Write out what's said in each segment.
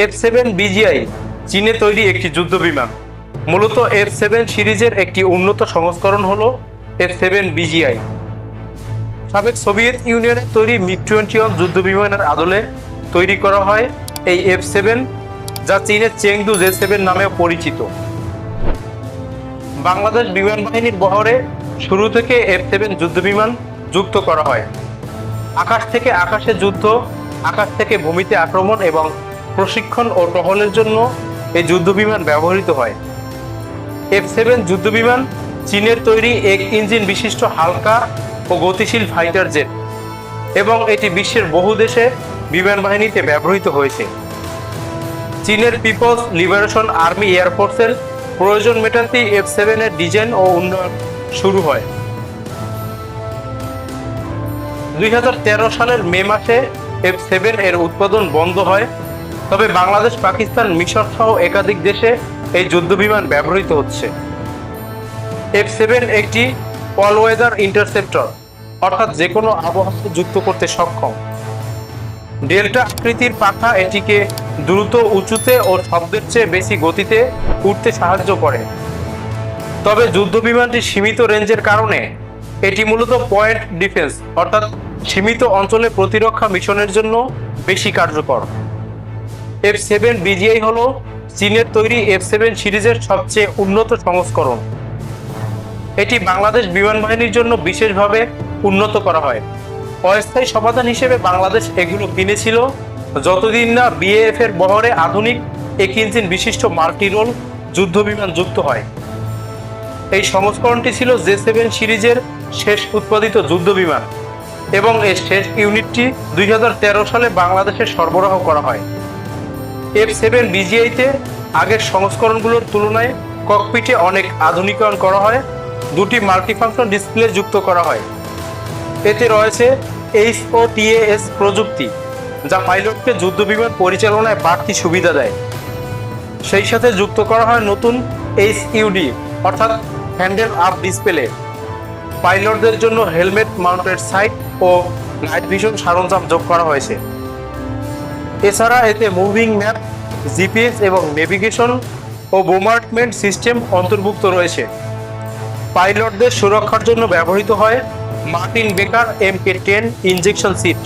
F seven BGI চীনে তৈরি একটি যুদ্ধ বিমান মূলত এফ সেভেন সিরিজের একটি উন্নত সংস্করণ হলো এফ সেভেন বিজিআই। সাবেক সোভিয়েত ইউনিয়নের তৈরি মিগ টোয়েন্টি ওয়ান যুদ্ধ বিমানের আদলে তৈরি করা হয় এই এফ সেভেন, যা চীনের চেংদু জে সেভেন নামেও পরিচিত। বাংলাদেশ বিমান বাহিনীর বহরে শুরু থেকে এফ সেভেন যুদ্ধ বিমান যুক্ত করা হয়। আকাশ থেকে আকাশে যুদ্ধ, আকাশ থেকে ভূমিতে আক্রমণ এবং প্রশিক্ষণ ও টহলের জন্য এই যুদ্ধ বিমান ব্যবহৃত হয়। এফ সেভেন যুদ্ধ বিমান চীনের তৈরি এক ইঞ্জিন বিশিষ্ট হালকা ও গতিশীল ফাইটার জেট এবং এটি বিশ্বের বহু দেশে বিমান বাহিনীতে ব্যবহৃত হয়েছে। চীনের পিপলস লিবারেশন আর্মি এয়ারফোর্সের প্রয়োজন মেটাতেই এফ সেভেনের ডিজাইন ও উন্নয়ন শুরু হয়। দুই হাজার তেরো সালের মে মাসে এফ সেভেন এর উৎপাদন বন্ধ হয়। তবে বাংলাদেশ, পাকিস্তান, মিশর সহ একাধিক দেশে এই যুদ্ধবিমান ব্যবহৃত হচ্ছে। এফ সেভেন একটি অল ওয়েদার ইন্টারসেপ্টর অর্থাৎ যে কোনো আবহাওয়া যুক্ত করতে সক্ষম। ডেল্টা আকৃতির পাখা এটিকে দ্রুত উঁচুতে ও শব্দের চেয়ে বেশি গতিতে উঠতে সাহায্য করে। তবে যুদ্ধ বিমানটি সীমিত রেঞ্জের কারণে এটি মূলত পয়েন্ট ডিফেন্স অর্থাৎ সীমিত অঞ্চলে প্রতিরক্ষা মিশনের জন্য বেশি কার্যকর। এফ সেভেন বিজিআই হল চীনের তৈরি এফ সেভেন সিরিজের সবচেয়ে উন্নত সংস্করণ। এটি বাংলাদেশ বিমান বাহিনীর জন্য বিশেষভাবে উন্নত করা হয়। অস্থায়ী সমাধান হিসেবে বাংলাদেশ এগুলো কিনেছিল। যতদিন না বিএএফ এর বহরে আধুনিক এক ইঞ্জিন বিশিষ্ট মাল্টি রোল যুদ্ধ বিমান যুক্ত হয়। এই সংস্করণটি ছিল জে সেভেন সিরিজের শেষ উৎপাদিত যুদ্ধ বিমান এবং এর শেষ ইউনিটটি দুই হাজার তেরো সালে বাংলাদেশে সরবরাহ করা হয়। এফ সেভেন বিজিআইতে আগের সংস্করণগুলোর তুলনায় ককপিটে অনেক আধুনিকরণ করা হয়। দুটি মাল্টিফাংশন ডিসপ্লে যুক্ত করা হয়। এতে রয়েছে এইচ ও টিএএস প্রযুক্তি, যা পাইলটকে যুদ্ধবিমান পরিচালনায় বাড়তি সুবিধা দেয়। সেই সাথে যুক্ত করা হয় নতুন এইচ ইউডি অর্থাৎ হ্যান্ডেল আপ ডিসপ্লে পাইলটদের জন্য হেলমেট মাউন্টেড সাইট ও নাইট ভিশন সরঞ্জাম যোগ করা হয়েছে। এছাড়া এতে মুভিং ম্যাপ জিপিএস এবং নেভিগেশন ও বোমার্টমেন্ট সিস্টেম অন্তর্ভুক্ত রয়েছে। পাইলটদের সুরক্ষার জন্য ব্যবহৃত হয় Martin Baker M K ten ejection seat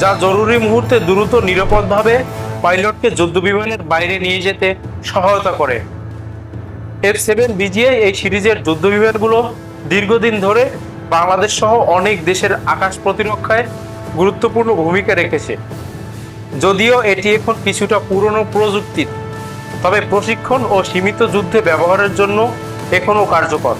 যা জরুরি মুহূর্তে দ্রুত নিরাপদভাবে পাইলটকে যুদ্ধবিমানের বাইরে নিয়ে যেতে সহায়তা করে। এফ সেভেন বিজিআই এই সিরিজের যুদ্ধবিমানগুলো দীর্ঘদিন ধরে বাংলাদেশ সহ অনেক দেশের আকাশ প্রতিরক্ষায় গুরুত্বপূর্ণ ভূমিকা রেখেছে। যদিও এটি এখন কিছুটা পুরনো প্রযুক্তির তবে প্রশিক্ষণ ও সীমিত যুদ্ধে ব্যবহারের জন্য এখনও কার্যকর।